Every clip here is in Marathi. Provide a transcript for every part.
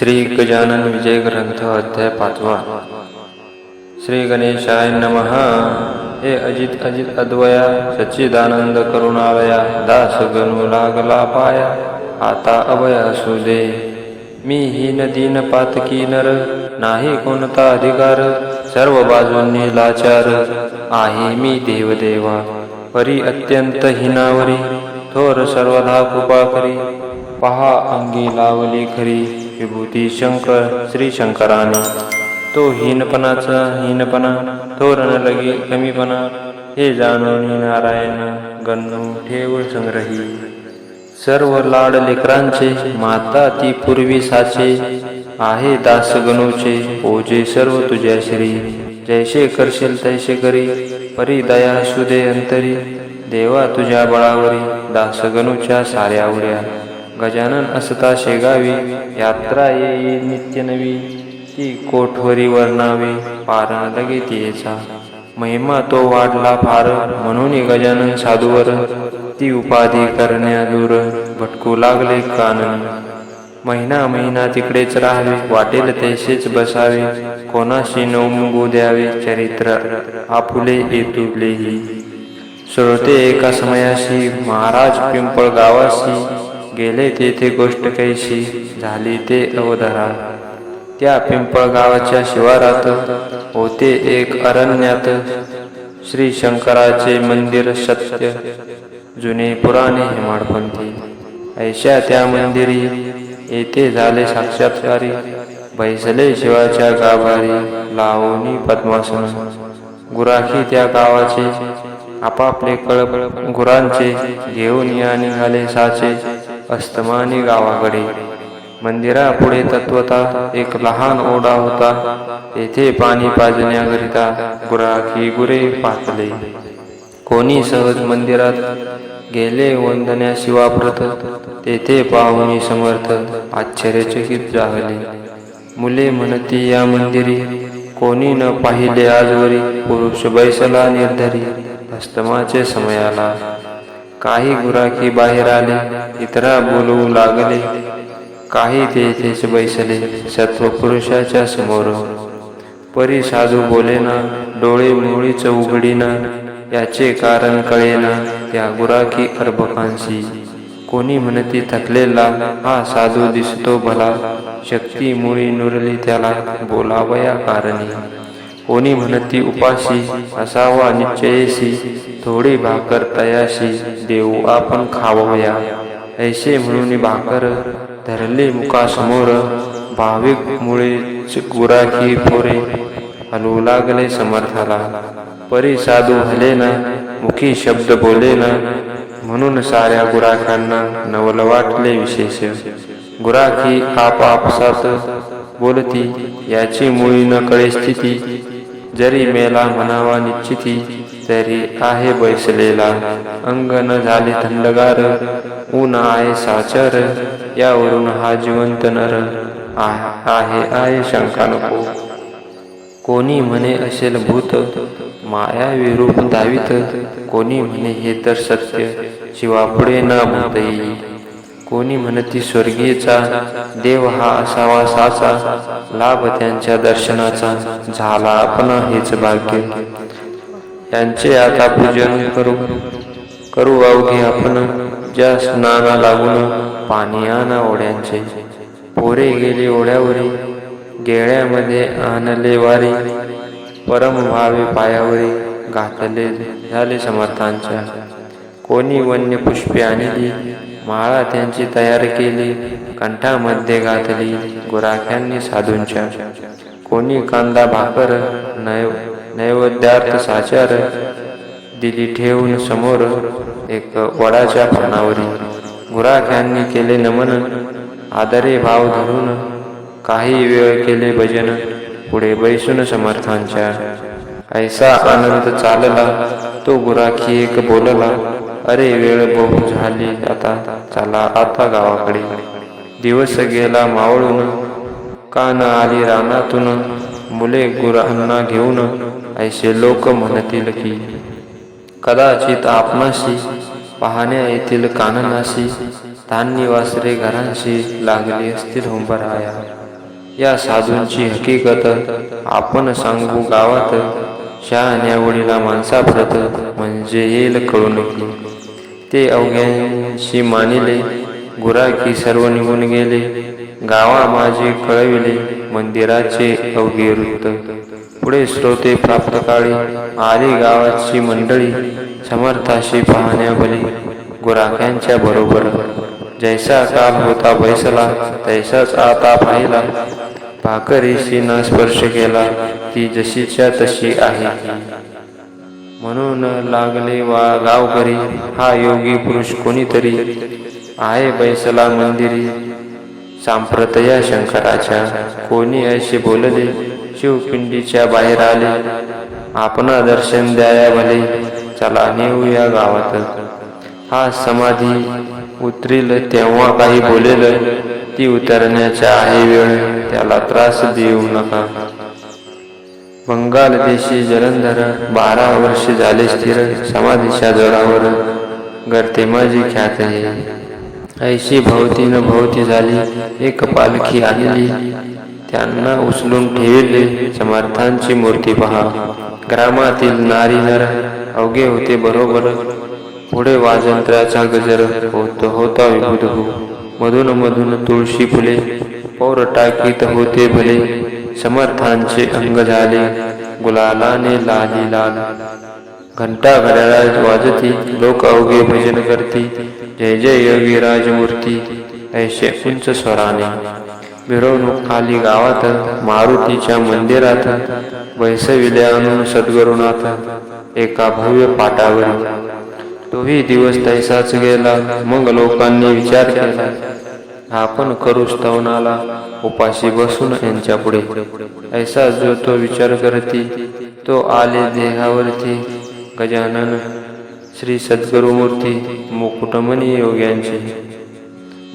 श्री गजानन विजय ग्रंथ अध्याय पाचवा। श्री गणेशाय नमः। हे अजित अजित अद्वया सच्चिदानंद करुणालया दास गणू लागला पाया आता अभय असू दे। मी हीन दीन पातकी नर नाही कोणता अधिकार सर्व बाजूंनी लाचार आहे मी देवदेवा। परी अत्यंत हिनावरी थोर सर्वधा कृपा करी पहा अंगी लावली खरी। विभूती शंकर श्री शंकराने तो हीनपणाचा हीनपणा तोरण लगे कमीपणा. हे जाणून नारायण गणू ठेव संग्रही. सर्व लाड लेकरांचे माता ती पूर्वी साचे. आहे दास गणूचे ओजे सर्व तुझ्या श्री. जैसे करशील तैसे करी परी दया सुदे अंतरी. देवा तुझ्या बळावरी दासगणूच्या साऱ्या उड्या. गजानन असता शेगावी. यात्रा येई नित्य नवी. ती कोठवरी वर्णावे पारण लगे तिचा महिमा तो वाढला फार म्हणून गजानन साधूवर. ती उपाधी करण्या दूर भटकू लागले कानन. महिना महिना तिकडेच राहावे वाटेल तैसेच बसावे. कोणाशी नवमुगू द्यावे चरित्र आपुले येतुलेही श्रोते एका समयाशी महाराज पिंपळ गावाशी गेले तेथे गोष्ट कैशी झाली ते अवधरा. त्या पिंपळ गावाच्या शिवारात होते एक अरण्यात. श्री शंकराचे मंदिर सत्य जुने पुराणे हिमाडपंथी. ऐशा त्या मंदिरी येथे झाले साक्षात्कारी. बैसले शिवाच्या गाभारी लावणी पद्मासन. गुराखी त्या गावाचे आपापले कळबळ गुरांचे घेऊन या निघाले साचे. अस्तमानी गावाकडे. मंदिरापुढे तत्वता एक लहान ओढा होता. तेथे पाणी पाजण्याकरिता गुराखी गुरे पाचले कोणी सहज मंदिरात गेले वंदन्या प्रत तेथे पाहुणी समर्थ आश्चर्यचकित झाले. मुले म्हणती या मंदिरी कोणी न पाहिले आजवरी पुरुष बैसला निर्धरी अस्तमाचे समयाला. काही गुराखी बाहेर आले इतरा बोलवू लागले. काही तेथेच बैसले सत्वपुरुषाच्या समोर. परी साधू बोलेना डोळे मुळीच उघडीना याचे कारण कळेना त्या गुराखी अर्भकांशी. कोणी म्हणती थकलेला हा साधू दिसतो भला शक्ती मुळी नुरली त्याला बोलावया कारणी. कोणी म्हणती उपाशी असावा निश्चयशी थोडी भाकर तयाशी देऊ आपण खावया. ऐसे म्हणून भाकर धरले मुखासमोर भाविक मुळे गुराखी पोरे हलवू लागले समर्थाला. परी साधू हलेना मुखी शब्द बोलेना. म्हणून साऱ्या गुराखांना नवल वाटले विशेष. गुराखी आपापसात बोलती याची मुळी न कळे स्थिती. जरी मेला म्हणावा निश्चिती तरी आहे बैसलेला. अंग न झाले थंडगार ऊन आहे साचर यावरून हा जिवंत नर आहे आहे शंका नको. कोणी म्हणे असेल भूत माया विरूप दावित. कोणी म्हणे हे तर सत्य शिवापुढे न भूतई कोणी म्हणती स्वर्गीयचा देव हा असावा साचा लाभ त्यांच्या दर्शनाचा. झाला आपण हेच भाग्य. यांचे आता पूजन करू करू अवघे आपण. ज्या स्नाना लागून पाणी आणा ओढ्यांचे. पोरे गेले ओढ्यावरी गेळ्यामध्ये आणले वारी. परम व्हावे पायावरी घातले झाले समर्थांच्या. कोणी वन्य पुष्पे आणली माळा त्यांची तयार केली कंठामध्ये घातली गुराख्यांनी साधूंच्या. कोणी कांदा भाकर नैव नैवेद्यार्थ साचार दिली ठेवून समोर एक वडाच्या पानावरी. गुराख्यांनी केले नमन आदरे भाव धरून काही वेळ केले भजन पुढे बैसून समर्थांच्या. ऐसा आनंद चालला तो गुराखी एक बोलला अरे वेळ बहु झाली आता. चला आता गावाकडे. दिवस गेला मावळून. कान आली रानातून. मुले गुरांना घेऊन. ऐसे लोक म्हणतील की कदाचित आपणाशी पाहण्या येथील काननाशी. धान्य वासरे घरांशी लागली असतील हुंबराया या साधूंची हकीकत आपण सांगू गावात. शहाण्या वडीला माणसाप्रत म्हणजे येईल कळून की ते अवघ्यांशी मानिले गुराकी सर्व निघून गेले. गावा माझे कळविले मंदिराचे अवघे वृत्त. पुढे श्रोते प्राप्त काळी आली गावाची मंडळी समर्थाशी पाहण्याबली गुराख्यांच्या बरोबर जैसा काल होता बैसला तैसाच आता पाहिला. भाकरीशी न स्पर्श केला ती जशीच्या तशी आहे. म्हणून लागले वा गावकरी हा योगी पुरुष कोणीतरी आहे बैसला मंदिरी. सांप्रतया शंकराच्या कोणी असे बोलले शिवपिंडीच्या बाहेर आले. आपणा दर्शन द्याया भले. चला नेऊ या गावात. हा समाधी उतरील तेव्हा काही बोलेल ती उतरण्याच्या आहे वेळ. त्याला त्रास देऊ नका. बंगाल देशी जलंधर बारा वर्ष झाले स्थिर समाधीच्या जोरावर. गर्ते माझी ख्यात आहे. ऐशी भोवती न भोवती झाली एक पालखी आलेली त्यांना उचलून ठेवले समर्थांची मूर्ती पहा. ग्रामातील नारी नर अवघे होते बरोबर. पुढे वाजंत्र्याचा गजर होत होता विभुध मधून मधून तुळशी फुले पौर टाकीत होते भले. समर्थांचे अंग झाले. गुलालाने लाली लाल. घंटा घड्याळात वाजती लोक अवघे भजन करती. जय जय योगी राजमूर्ती. ऐशे उंच स्वराने. मिरवणूक आली गावात मारुतीच्या मंदिरात. बैसविले आणून सद्गुरुनाथ एका भव्य पाटावर तोही दिवस तैसाच गेला मग लोकांनी विचार केला. आपण करू स्तवनाला उपाशी बसून यांच्या पुढे ऐसा जो तो विचार करती तो आले देहावरती. गजानन श्री सद्गुरुमूर्ती मुकुटमणी योग्यांची.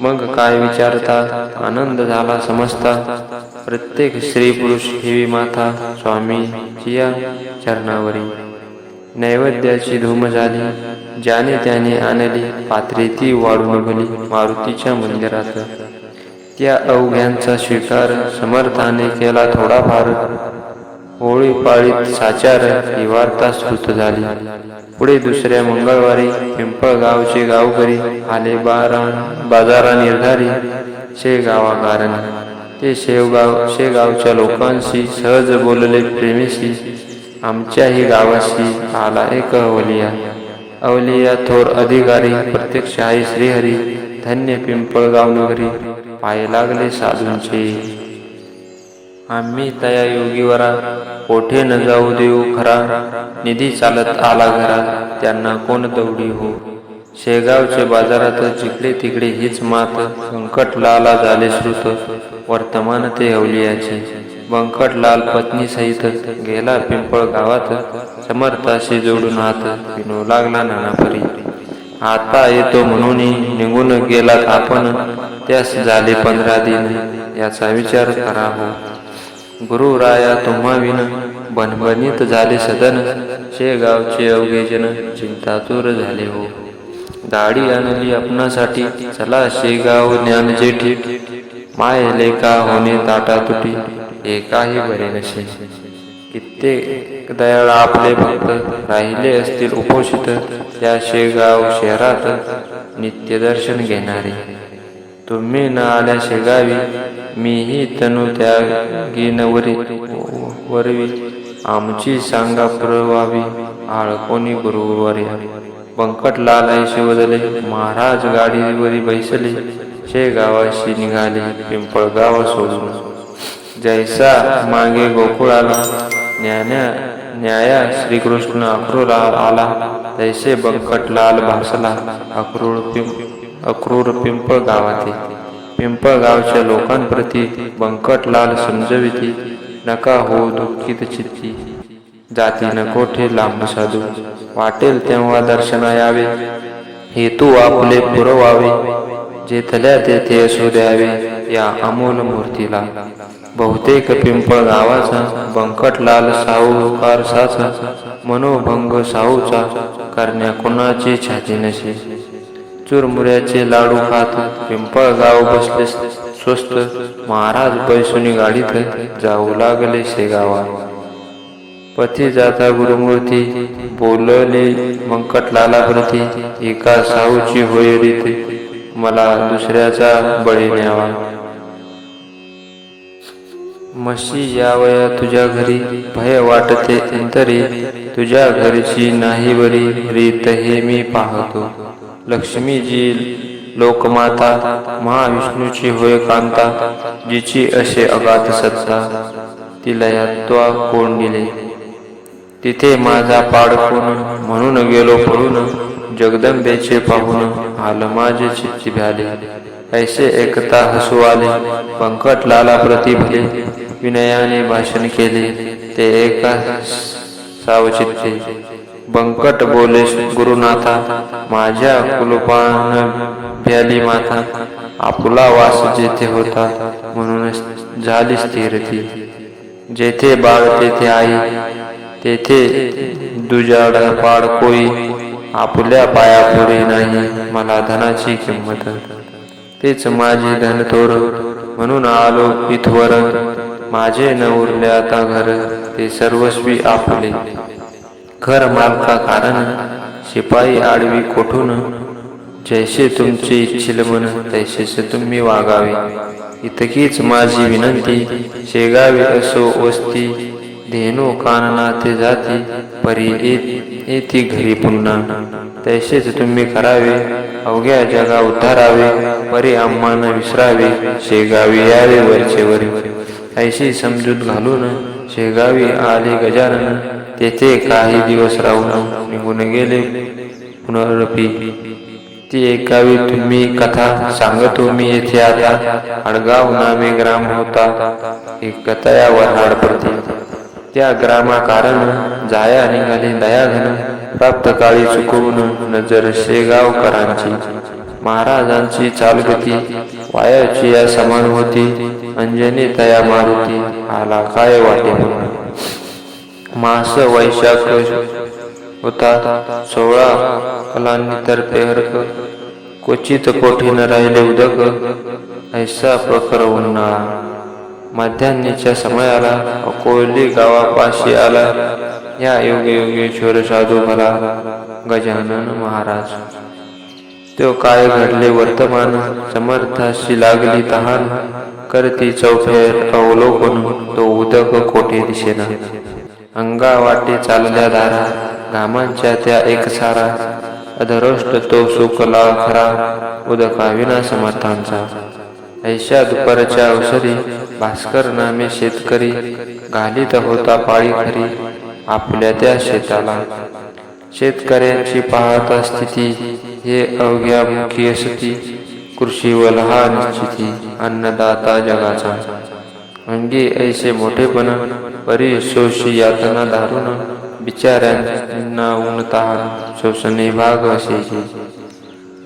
मग काय विचारता आनंद झाला समजता. प्रत्येक स्त्री पुरुष हेवी माथा स्वामी चिया चरणावरी. नैवेद्याची धूम झाली. ज्याने त्याने आणली पात्रे ती वाढून भली मारुतीच्या मंदिरात. त्या अवघ्यांचा स्वीकार समर्थाने केला थोडाफार. होळी पाळीत साचार ही वार्ता श्रुत झाली. पुढे दुसऱ्या मंगळवारी पिंपळगावचे गावकरी आले बारा बाजारा निर्धारी शेगावाकारण ते शेवगाव शेगावच्या लोकांशी सहज बोलले प्रेमीशी आमच्याही गावाशी आला एक अवलिया अवलिया थोर अधिकारी प्रत्यक्ष आहे श्रीहरी धन्य पिंपळगाव नगरी पाय लागले साधूंचे. आम्ही तया योगीवरा कोठे न जाऊ देऊ खरा निधी चालत आला घरा त्यांना कोण दौडी हो? शेगावचे बाजारात जिकडे तिकडे हीच मात बंकटलाला झाले श्रुत वर्तमान ते अवलियाचे. बंकटलाल पत्नी सहित गेला पिंपळ गावात समर्थाशी जोडून हात विनू लागला नानापरी आता येतो म्हणून निघून गेलात आपण. त्यास झाले पंधरा दिन. याचा विचार करा हो. गुरु राया तुम्हा विन बनबनीत झाले सदन. शेगावचे अवघे जन चिंतातूर झाले हो. दाढी आणली आपणासाठी. चला शेगाव ज्ञान जेठी. मायले का होणे ताटा तुटी हे काही बरे नसे. कित्येक दयाळ आपले भक्त राहिले असतील उपोषित त्या शेगाव शहरात नित्यदर्शन घेणारे. तुम्ही न आल्या शेगावी मीही तनु त्या गिनवरी वरवी आमची सांगा पुरवावी आळकोणी गुरुवारी. बंकटलाल ऐशी महाराज गाडीवरी बैसले शेगावाशी निघाले पिंपळगाव सोडून. जैसा मागे गोकुळाला ज्ञाना न्याया श्रीकृष्ण अक्रूरा आला. तैसे बंकटलाल भासला. अक्रूर पिंप अक्रूर पिंपळ गावाते पिंपळ गावच्या लोकांप्रती बंकटलाल समजविती नका हो दुःखित चित्ती. जाती न कोठे लांब साधू. वाटेल तेव्हा दर्शना यावे. हेतू आपले पुरवावे. जेथल्या तेथे असू द्यावे या अमोल मूर्तीला. बहुतेक पिंपळ गावाचा बंकटलाल साहूकार साचा मनोभंग साहूचा करण्या कोणाची छाती नसे. चुरमुऱ्याचे लाडू खात पिंपळ गाव बसले स्वस्त. महाराज बैसुनी गाडीत जाऊ लागले शेगावा पती जाता गुरुमूर्ती बोलले मंकटलाला प्रती एका साहूची होय रीत. मला दुसऱ्याचा बळी न्यावा. म्हशी यावया तुझ्या घरी. भय वाटते तरी तुझ्या घरची नाही बरी. रीत हे मी पाहतो. लक्ष्मीजी लोकमाता महाविष्णूची होय कांता जिची असे अगाध सत्ता तिला यात्वा कोण दिले? तिथे माझा पाड कोण? म्हणून गेलो पळून जगदंबेचे पाहून आलं माझे चित्ती भ्याले. ऐसे एकता हसू आले पंकट लाला प्रतिभले. विनयाने भाषण केले. ते एका सावचित्ते बंकट बोले गुरुनाथा माझ्या कुलपान भ्याली माता आपला वास जेथे होता म्हणून झाली स्थिरती. जेथे बाळ तेथे आई. तेथे दुजाड पाड कोई आपल्या पायापुढे नाही मला धनाची किंमत. तेच माझे धन थोर म्हणून आलो इथवर. माझे न उरले आता घर ते सर्वस्वी आपले. घर मालका कारण शिपाई आडवी कोठून? जैसे तुमचे इच्छिल मन तैसेच तुम्ही वागावे. इतकीच माझी विनंती शेगावी असो वस्ती धेनू कानना ते जाती परी येत- येती घरी पुन्हा. तैसेच तुम्ही करावे अवघ्या जगा उद्धारावे परी आम्हान विसरावे शेगावी यावे वरचे वरी ऐशी समजूत घालून शेगावी आले गजानन. तेथे काही दिवस राहून निघून गेले. पुनरपी ती एकावी तुम्ही कथा सांगतो मी येथे आता. अडगाव नामे ग्राम होता. एक कथया वऱ्हाड त्या ग्रामा कारण जाया निघाले दयाघन प्राप्त काळी चुकवून नजर शेगावकरांची. महाराजांची चालगती. वायाची या समान होती. अंजनी तया मारुती आला काय वाटे म्हणून? मास वैशाख होता. सोळा कलांनी तर पेहरक क्वचित कोठीन राहिले उदक. ऐसा प्रखर उन्हाळा. मध्यान्नीच्या समयाला अकोली गावापाशी आला. या योगे योगेश्वर साधू मला गजानन महाराज तो काय घडले वर्तमान समर्थाशी लागली तहान करती चौफेर अवलोकन तो उदक कोठे दिसेना अंगा वाटे चालल्या दारा घामांच्या त्या एक सारा अधरोष्ट तो सुकला खरा उदका विना समर्थांचा. ऐशा दुपारच्या अवसरी भास्कर नामे शेतकरी घालीत होता पाळी खरी आपल्या त्या शेताला. शेतकऱ्यांची पाहता स्थिती हे अवघ्या मुखी असती कृषी लहान शिथि अन्नदाता जगाचा. अंगी ऐसे मोठेपण परी शोषी यातना दारुण बिचाऱ्यांना ऊन शोषणे भाग असे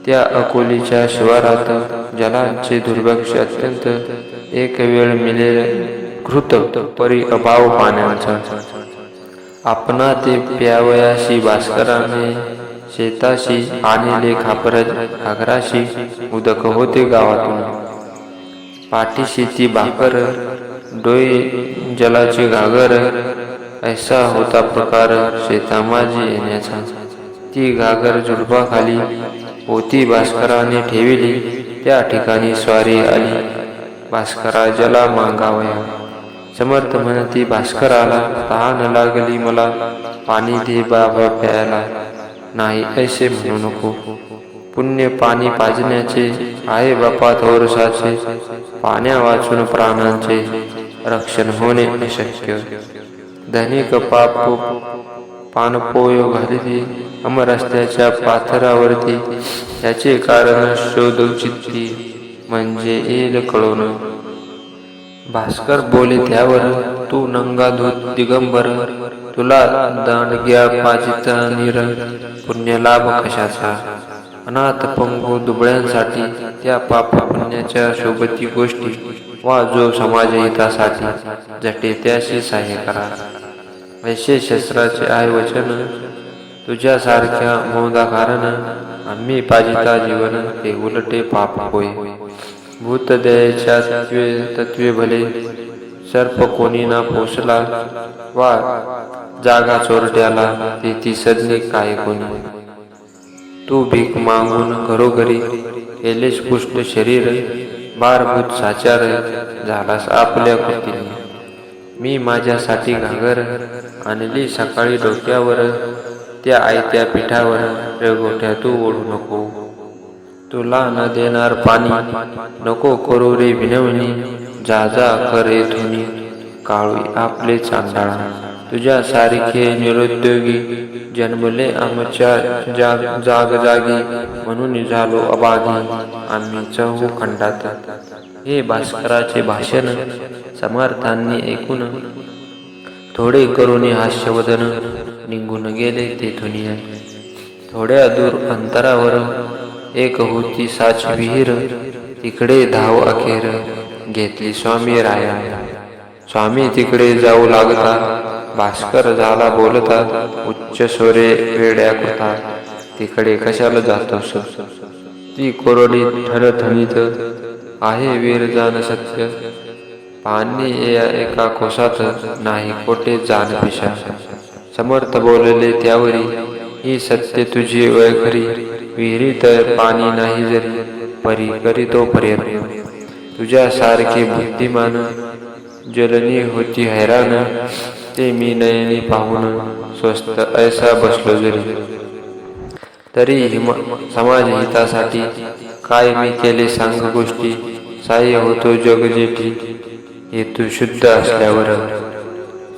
त्या अकोलीच्या शिवारात जलांचे दुर्भक्ष अत्यंत एक वेळ मिळेल घृत परी अभाव पाण्याचा. आपणा ते प्यावयाशी भास्कराने शेताशी आणले खापरत घागराशी उदक होते गावातून. पाठीशी ती भाकर डोई जलाची घागर ऐसा होता प्रकार शेतामाजी येण्याचा. ती घागर झुडपाखाली होती भास्कराने ठेविली त्या ठिकाणी स्वारी आली. भास्करा जला मागावया. समर्थ म्हणती भास्कराला तहान लागली मला पाणी दे बाबा प्यायला. नाही ऐसे म्हणू नको. पुण्य पाणी पाजण्याचे आहे बापा थोरसाचे. पाण्या वाचून प्राणांचे रक्षण होणे अशक्य. धनिक पाप पानपोय घालिली अमरस्त्याच्या पाथरावरती. याचे कारण शोधू चित्ती म्हणजे येईल कळून. भास्कर बोले त्यावर तू नंगाधूत दिगंबर तुला दांडग्या पाजिता निर पुण्य लाभ कशाचा? अनाथ पंगू दुबळ्यांसाठी त्या पाप पुण्याच्या सोबती गोष्टी वा जो समाज हितासाठी जटे त्याशी सहाय्य करा. वैश्य शस्त्राचे आहे वचन तुझ्यासारख्या मौदा कारण आम्ही पाजिता जीवन ते उलटे पाप होय. भूतदयेच्या तत्वे तत्वे भले सर्प कोणी ना पोचला वा जागा चोरट्याला ती सदने काय कोणी तू भीक मागून घरोघरी केलेस पुष्ट शरीर बारभूत साचार झालास आपल्या कृतीने. मी माझ्यासाठी घागर आणली सकाळी डोक्यावर त्या आयत्या पिठावर रेगोठ्या तू ओढू नको. तुला न देणार पाणी. नको करू रे विनवणी जा जा करे येथुनी काळू आपले चांदाळा. तुझ्या सारखे निरुद्योगी जन्मले आमच्या जाग जाग जागी. म्हणून झालो अबाधी. आम्ही चहू खंडात. हे भास्कराचे भाषण समर्थांनी ऐकून थोडे करून हास्यवदन निघून गेले तेथून थोड्या दूर अंतरावर एक होती साच विहीर तिकडे धाव अखेर घेतली स्वामी राया स्वामी तिकडे जाऊ लागता भास्कर झाला बोलता उच्च स्वरे वेड्या कृता तिकडे कशाला जातोस? ती कोरडी ठणठणीत आहे वीर जाण सत्य. पाणी या एका कोसात नाही कोठे जाण पिशा. समर्थ बोलले त्यावरी ही सत्य तुझी वैखरी विहिरीत विहिरी तर पाणी नाही जरी परी करीतो प्रयत्न तुझ्यासारखे बुद्धिमान जलनी होती हैराण ते मी नयनी पाहून स्वस्त ऐसा बसलो जरी. तरी हिम समाज हितासाठी काय मी केले सांग गोष्टी साह्य होतो जग जेठी हेतू शुद्ध असल्यावर.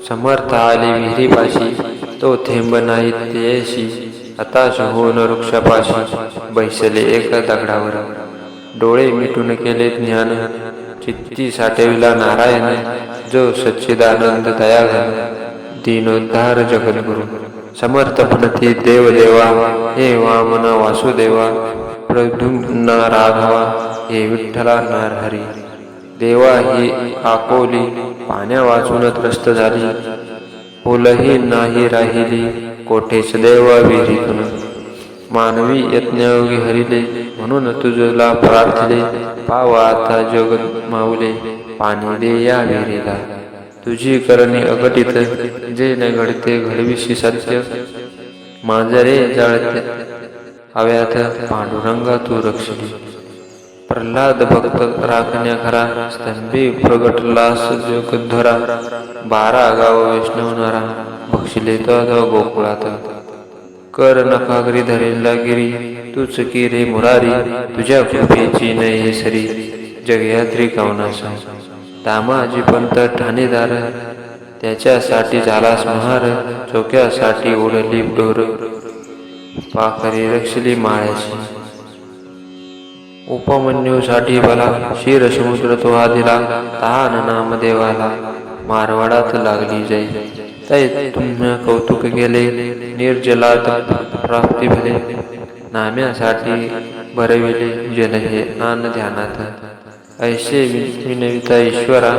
समर्थ आले विहिरीपाशी तो थेंब नाही तेशी हताश होऊन वृक्षापाशी बैसले एका दगडावर. डोळे मिटून केले ज्ञान. चित्ती साठविला नारायण. जो सच्चिदानंद दयाघन. दिनोद्धार जगद्गुरु. समर्थपणती देवदेवा. हे वामना वासुदेवा. प्रद्युम्ना राघवा. हे विठ्ठला नारहरी. देवा ही आकोली पाण्या वाचून त्रस्त झाली. फुलही नाही राहिली कोठेच देवा विहिरीतून मानवी यज्ञयोगी हरिले म्हणून तुझला प्रार्थले पावा आता जग माऊले पाणी दे या विहिरीला. तुझी करणी अघटित जे न घडते घडविशी सत्य. मांजरे जळते हव्यात पांडुरंगा तू रक्षली. प्रल्हाद भक्त राखण्या खरा स्तंभी प्रगटलास जोगध्वरा बारा गाव वैष्णवनारा बक्षिले तो गोकुळात. कर नखागरी धरेला गिरी तूच की रे मुरारी तुझ्या कृपेची नये सरी जगयात्री कवनासा. दामाजी पंत ठाणेदार त्याच्यासाठी झालास महार चोक्यासाठी उडली डोर. पाखरी रक्षली माळ्याची उपमन्यूसाठी बला शिर समुद्र तो हा दिला तहान नाम देवाला मारवाडात लागली जाई तै तुम्ही कौतुक केले निर्जलात प्राप्ती भले. नाम्यासाठी भरविले जल हे नान ध्यानात. ऐसे विनविता ईश्वरा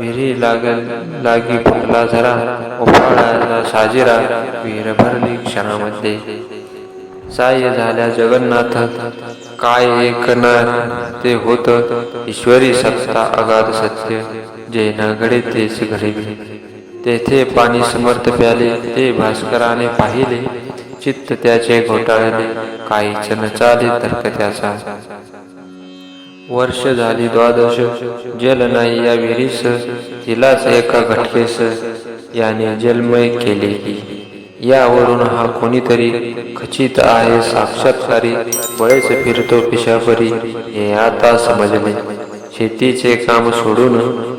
विहिरी लागल लागी फुटला झरा उफाळाला साजिरा विहीर भरली क्षणामध्ये. साह्य झाल्या जगन्नाथ. काय ऐकणार ते होत ईश्वरी सत्ता अगाध सत्य. जे न तेच घडविले तेथे पाणी समर्थ प्याले ते भास्कराने पाहिले. चित्त त्याचे घोटाळले काही न चाले तर्क त्याचा. वर्ष झाली द्वादश जल नाही या विहिरीस. तिलाच एका घटकेस याने जलमय केले की यावरून हा कोणीतरी खचित आहे साक्षात्कारी बळेच फिरतो पिशापरी हे आता समजले. शेतीचे काम सोडून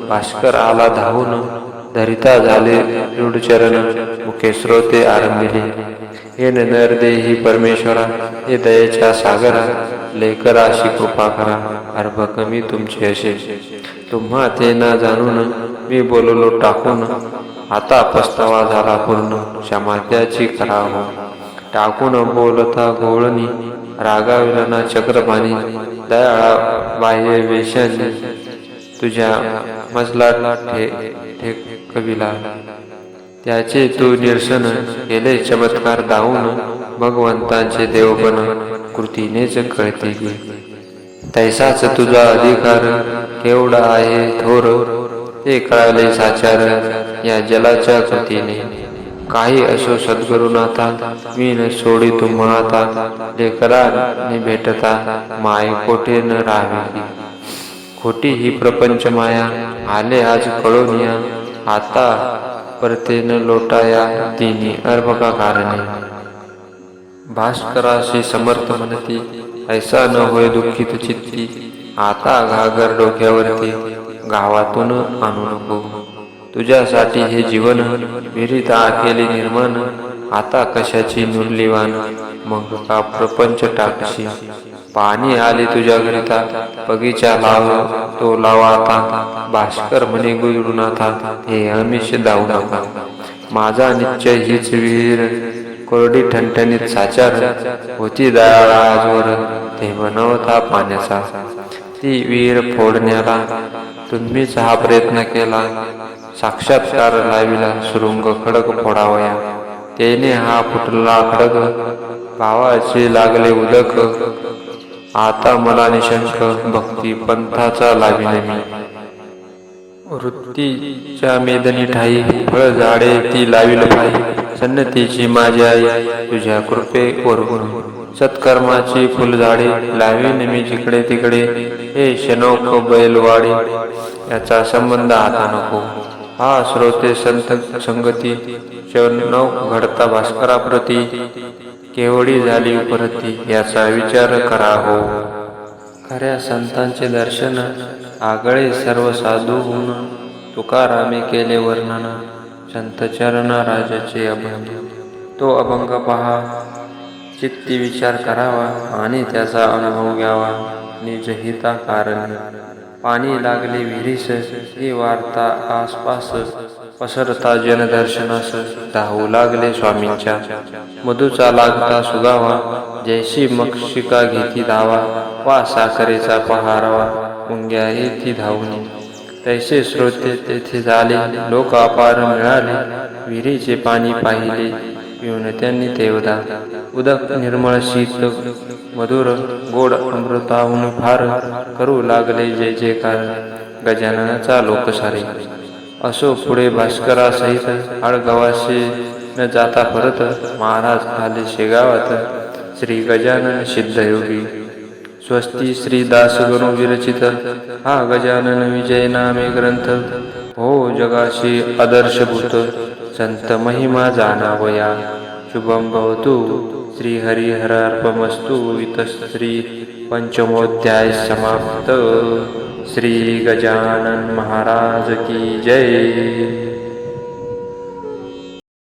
भास्कर आला धावून. धरिता झाले दृढचरण मुखे श्रोते आरंभिले. हे नरदेही परमेश्वरा. हे दयेच्या सागरा. लेकरा कृपा करा. अर्भ कमी तुमचे असे. तुम्हा ते ना जाणून मी बोललो टाकून. आता पस्तावा झाला पूर्ण. क्षमा त्याची टाकून बोलता गोळणी रागाविला चक्रपाणी दयाळा बाह्य वेशांनी तुझ्या मजला ठे त्याचे तू निरसन केले चमत्कार दावून भगवंतांचे देवपण कृतीनेच कळते तैसाच तुझा अधिकार केवढा आहे थोर. ते कळाले साचार. या जलाच्या कृतीने. काही असो सद्गुरुनाथा मी न सोडी तुम्हा लेकरा ने भेटता माय कोठे न राहावी. खोटी ही प्रपंच माया आले आज कळून या. आता परते न लोटाया तिन्ही अर्भका कारणे. भास्कराशी समर्थ म्हणती ऐसा न होय दुःखित चित्ती. आता घागर डोक्यावरती गावातून आणू नको. तुझ्यासाठी हे जीवन विहिरीत केले निर्माण आता कशाची नुरलीवान मग का प्रपंच टाकशी? पाणी आले तुझ्याकरिता बगीचा लाव तो लावा आता. भास्कर म्हणे गुरुनाथा हे अमिष धावू नका. माझा निश्चय हीच विहीर कोरडी ठणठणीत साचार. होती दयाळ आजवर ते बनवता पाण्याचा. ती विहीर फोडण्याला तुम्हीच हा प्रयत्न केला. साक्षात्कार लाविला सुरुंग खडक फोडावया. तेने हा फुटला खडक. भावाचे लागले उदक. आता मला निशंक भक्ती पंथाचा लाविले मी. वृत्तीच्या मेदनी ठाई फळ झाडे ती लाविल पाई सन्नतीची माझी आई तुझ्या कृपे वरून सत्कर्माची फुलझाडे लावीन मी जिकडे तिकडे. हे शनोक बैलवाडी याचा संबंध आता नको. हा श्रोते संत संगती शनोक घडता भास्कराप्रती केवढी झाली उपरती याचा विचार करा हो. खऱ्या संतांचे दर्शन आगळे सर्व साधू होऊन तुकारामे केले वर्णन संतचरण राजाचे अभंग. तो अभंग पहा चित्ती विचार करावा आणि त्याचा अनुभव घ्यावा निजहिता कारण पाणी लागले विहिरीस. ही वार्ता आसपास पसरता जनदर्शनास धावू लागले स्वामींच्या. मधुचा लागता सुगावा जैशी मक्षिका घेती धावा वा साखरेचा पहारावा मुंग्या येती धावणी तैसे श्रोते तेथे झाले लोक अपार मिळाले विहिरीचे पाणी पाहिले. पिऊन त्यांनी तेवदा उदक निर्मळ शीत मधुर गोड अमृताहून फार करू लागले जे जे काल गजाननाचा लोकसारे. असो पुढे भास्करासहित आळगावाशी न जाता परत महाराज आले शेगावात. श्री गजानन सिद्धयोगी. स्वस्ती श्री दासगणू विरचित हा गजानन विजय नामे ग्रंथ. हो जगाशी आदर्शभूत. संत महिमा जाणावया शुभम भवतु। श्री हरिहरार्पमस्तु इतश्री पंचमोध्याय समाप्त। श्री गजानन महाराज की जय।